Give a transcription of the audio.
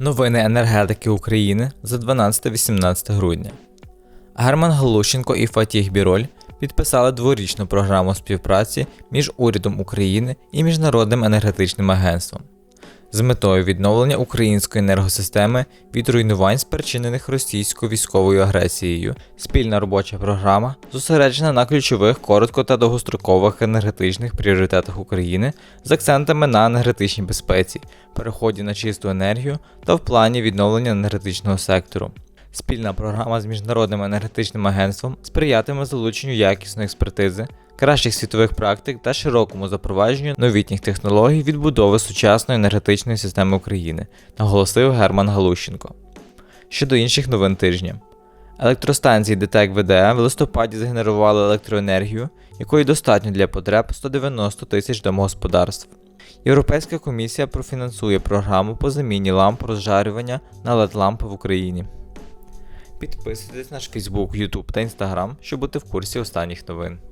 Новини енергетики України за 12-18 грудня. Герман Галущенко і Фатіх Біроль підписали дворічну програму співпраці між урядом України і Міжнародним енергетичним агентством з метою відновлення української енергосистеми від руйнувань, спричинених російською військовою агресією. Спільна робоча програма зосереджена на ключових коротко та довгострокових енергетичних пріоритетах України з акцентами на енергетичній безпеці, переході на чисту енергію та в плані відновлення енергетичного сектору. Спільна програма з міжнародним енергетичним агентством сприятиме залученню якісної експертизи, кращих світових практик та широкому запровадженню новітніх технологій відбудови сучасної енергетичної системи України, наголосив Герман Галущенко. Щодо інших новин тижня. Електростанції ДТЕК ВДЕ в листопаді згенерували електроенергію, якої достатньо для потреб 190 тисяч домогосподарств. Європейська комісія профінансує програму по заміні ламп розжарювання на LED-лампи в Україні. Підписуйтесь на наш Facebook, YouTube та Instagram, щоб бути в курсі останніх новин.